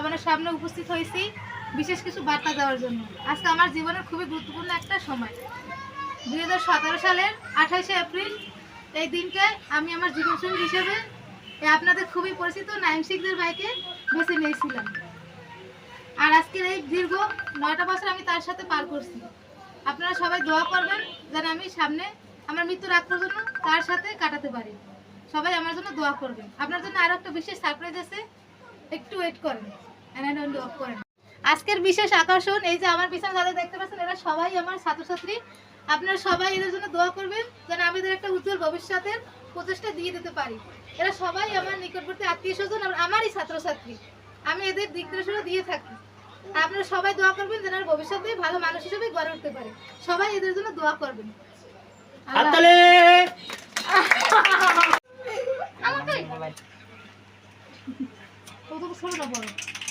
আপনার সামনে উপস্থিত হয়েছি বিশেষ কিছু বার্তা দেওয়ার জন্য। আজকে আমার জীবনের খুবই গুরুত্বপূর্ণ একটা সময়। দু হাজার সতেরো সালের আঠাশে এপ্রিল, এই দিনকে আমি আমার জীবনসঙ্গী হিসেবে আপনাদের খুবই পরিচিত নাইম শিখদের ভাইকে বেছে নিয়েছিলাম। আর আজকের এই দীর্ঘ নয়টা বছর আমি তার সাথে পার করছি। আপনারা সবাই দোয়া করবেন যেন আমি সামনে আমার মৃত্যুর আগ পর্যন্ত তার সাথে কাটাতে পারি। সবাই আমার জন্য দোয়া করবেন। আপনার জন্য আরও একটা বিশেষ সারপ্রাইজ আছে, একটু ওয়েট করেন। অ্যানাউন্ড অফ করেন আজকের বিশেষ আকর্ষণ এই যে আমার পিছনে যাদের দেখতে পাচ্ছেন এরা সবাই আমার ছাত্রছাত্রী। আপনারা সবাই এদের জন্য দোয়া করবেন যেন আমি এদের একটা উজ্জ্বল ভবিষ্যতের প্রচেষ্টা দিয়ে দিতে পারি। এরা সবাই আমার নিকটবর্তী আত্মীয় স্বজন আমারই ছাত্রছাত্রী। আমি এদের দিক নির্দেশনা দিয়ে থাকি। আপনারা সবাই দোয়া করবেন যেন ভবিষ্যতে ভালো মানুষ হিসেবে গড়ে উঠতে পারে। সবাই এদের জন্য দোয়া করবেন। আমাকে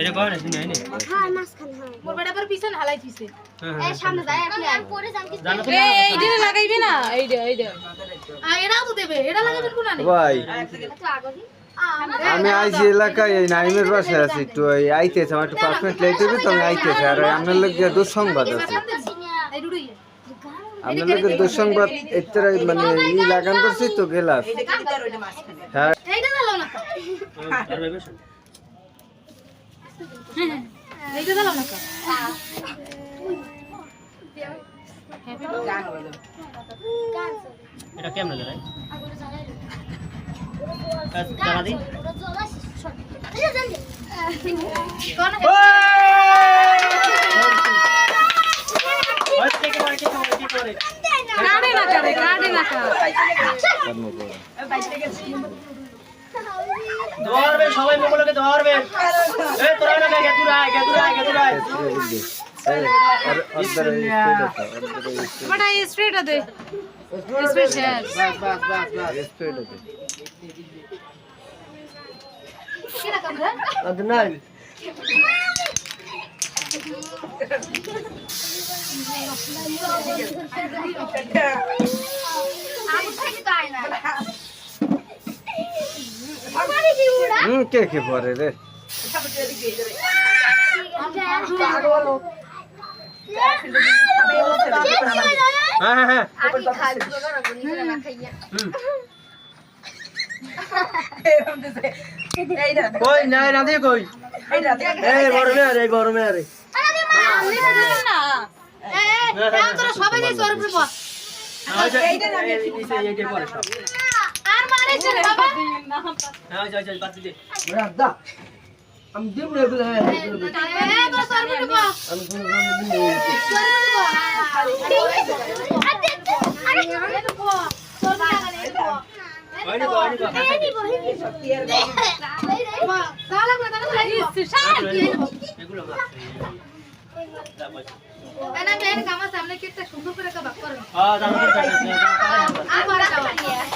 এটা কর না শুনি আইনে মোর বেটা পর পিছন হালাই দিছে জানো তো এ এইটা লাগাইবি না? এইটা এইটা আর এরাও তো দেবে। এটা লাগাবেন কোন আনে? ভাই। আমি আইছি এলাকায় এই নাইমের বাসায় আছি একটু আইতেছে আমার একটু পাঁচ মিনিট লেট হবে তো আমি আইতেছি আর আপনার লোক দুঃসংবাদ আছে। আপনার লোকের দুঃসংবাদ এর মানে ই লাগান করছি তো গেলাস। হ্যাঁ এইটা দাও না তো আর ভাই বসুন এইটা দাও না তো এটা কেমন দাঁড়ায় দাঁড়া দি কোন কাটে না কাটে কাটে না কাটে ধরবে সবাই মোবাইলকে ধরবে এই তোরা না গে তুরা গে তুরা গে তুরা বড় স্ট্রেট দে। স্ট্রেট শেয়ার কি রকম রে হুম কে কে পরে রে? হ্যাঁ হ্যাঁ হ্যাঁ। কই নাই না দিয়ে কই? এই বড় মে আরে বড় মে আরে না এ এ তোরা সবাই যাই তোর উপরে বস এইটা না নিচে এইটা পরে সব আর মারিস রে বাবা হ্যাঁ যাই যাই বাদ দে এ তোরা তোর উপরে বস হয়নি তো হয়নি তো এগুলো না হ্যাঁ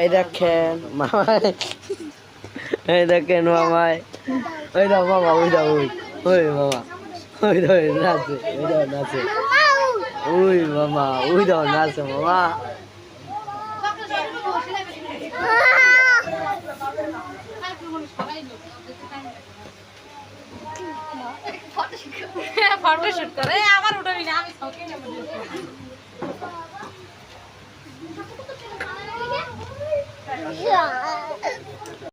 এই দেখেন মামাই। এই দেখেন মামাই। ওই দাও মামা, ওই দাও, ওই। ওই মামা, ওই দাও নাচে, ওই দাও, নাচে। ওই মামা, ওই দাও, নাচে মামা। ফটো শুট করে এ, আবার উঠাবি না আমি শখে নেব Yeah.